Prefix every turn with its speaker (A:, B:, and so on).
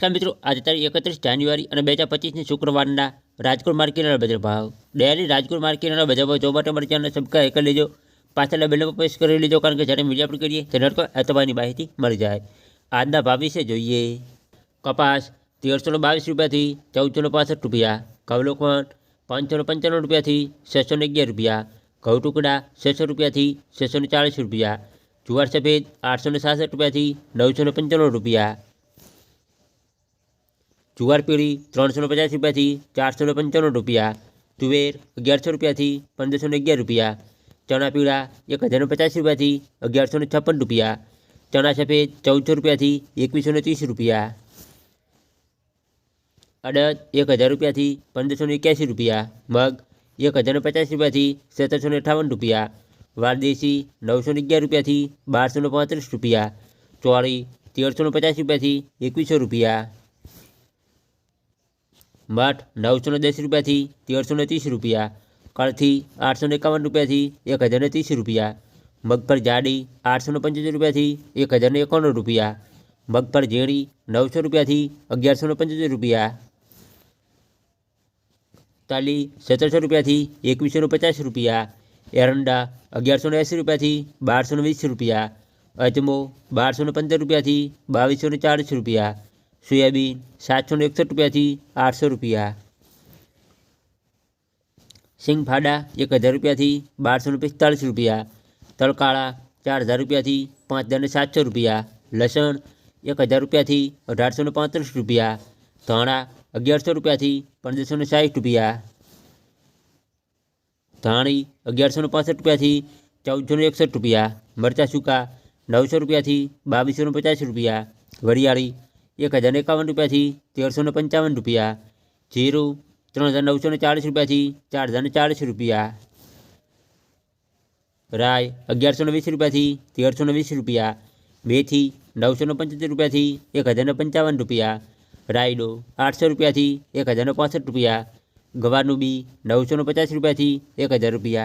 A: નમસ્કાર મિત્રો આજે તારીખ એકત્રીસ જાન્યુઆરી અને બે હજાર પચીસની શુક્રવારના રાજકોટ માર્કેટના બજાર ભાવ ડેલી રાજકોટ માર્કેટના બજાર ભાવ જોવા માટે મારી ચેનલ સબસ્ક્રાઈબ કરી લેજો પાછળના બેલ પ્રેસ કરી લેજો કારણ કે જ્યારે વિડીયો અપલોડ કરીએ તેને આ તમારી માહિતી મળી જાય આજના ભાવ વિશે જોઈએ કપાસ તેરસો બાવીસ રૂપિયાથી ચૌદસો પાસઠ રૂપિયા કવલોકવન પાંચસો પંચાણું રૂપિયાથી છસો ને અગિયાર રૂપિયા ઘઉં ટુકડા છસો રૂપિયાથી છસો ને ચાળીસ રૂપિયા જુવાર સફેદ આઠસો ને સાસઠ રૂપિયાથી નવસો ને પંચાણું રૂપિયા જુવાર પીળી ત્રણસો ને પચાસ રૂપિયાથી ચારસો ને પંચાણું રૂપિયા તુવેર અગિયારસો રૂપિયાથી પંદરસો ને અગિયાર રૂપિયા ચણા પીળા એક હજાર પચાસ રૂપિયાથી અગિયારસો ને છપ્પન રૂપિયા ચણા સફેદ ચૌદસો રૂપિયાથી એકવીસો ને ત્રીસ રૂપિયા અડદ એક હજાર રૂપિયાથી પંદરસો ને એક્યાસી રૂપિયા મગ એક હજાર ને પચાસ રૂપિયાથી સત્તરસો ને અઠાવન રૂપિયા વારદેશી નવસો ને અગિયાર રૂપિયાથી બારસો ને પાંત્રીસ રૂપિયા ચોળી તેરસો ને પચાસ રૂપિયાથી એકવીસો રૂપિયા મઠ નવસો ને દસ રૂપિયાથી તેરસો ને ત્રીસ રૂપિયા કળથી આઠસો ને એકાવન રૂપિયાથી એક હજાર ને ત્રીસ રૂપિયા મગફળ જાડી આઠસો ને પંચોતેર રૂપિયાથી એક હજાર ને એકાણું રૂપિયા મગફળ ઝીણી નવસો રૂપિયાથી અગિયારસો ને પંચોતેર રૂપિયા તાલી સત્તરસો રૂપિયાથી એકવીસો ને પચાસ રૂપિયા એરંડા અગિયારસો ને એંસી રૂપિયાથી બારસો ને વીસ રૂપિયા અજમો બારસો ને પંદર રૂપિયાથી બાવીસો ને ચાળીસ રૂપિયા સોયાબીન સાતસો ને એકસઠ રૂપિયાથી આઠસો રૂપિયા સિંગ ફાડા એક હજાર રૂપિયાથી બારસો ને પિસ્તાળીસ રૂપિયા તલકાળા ચાર હજાર રૂપિયાથી પાંચ હજાર ને સાતસો રૂપિયા લસણ એક હજાર રૂપિયાથી અઢારસો ને પાંત્રીસ રૂપિયા ધાણા અગિયારસો રૂપિયાથી પંદરસો ને સાઠ રૂપિયા ધાણી અગિયારસો ને પાસઠ રૂપિયાથી ચૌદસો ને એકસઠ રૂપિયા મરચાં સૂકા નવસો રૂપિયાથી બાવીસો ને પચાસ રૂપિયા વરિયાળી એક હજાર એકાવન રૂપિયાથી તેરસો ને પંચાવન રૂપિયા જીરું ત્રણ હજાર નવસો ને ચાળીસ રૂપિયાથી ચાર હજાર ને ચાળીસ રૂપિયા રાય અગિયારસો ને વીસ રૂપિયાથી તેરસો ને વીસ રૂપિયા મેથી નવસો ને પંચોતેર રૂપિયાથી એક હજાર ને પંચાવન રૂપિયા રાયડો આઠસો રૂપિયાથી એક હજાર ને પાસઠ રૂપિયા ગવારનું બી નવસો ને પચાસ રૂપિયાથી એક હજાર રૂપિયા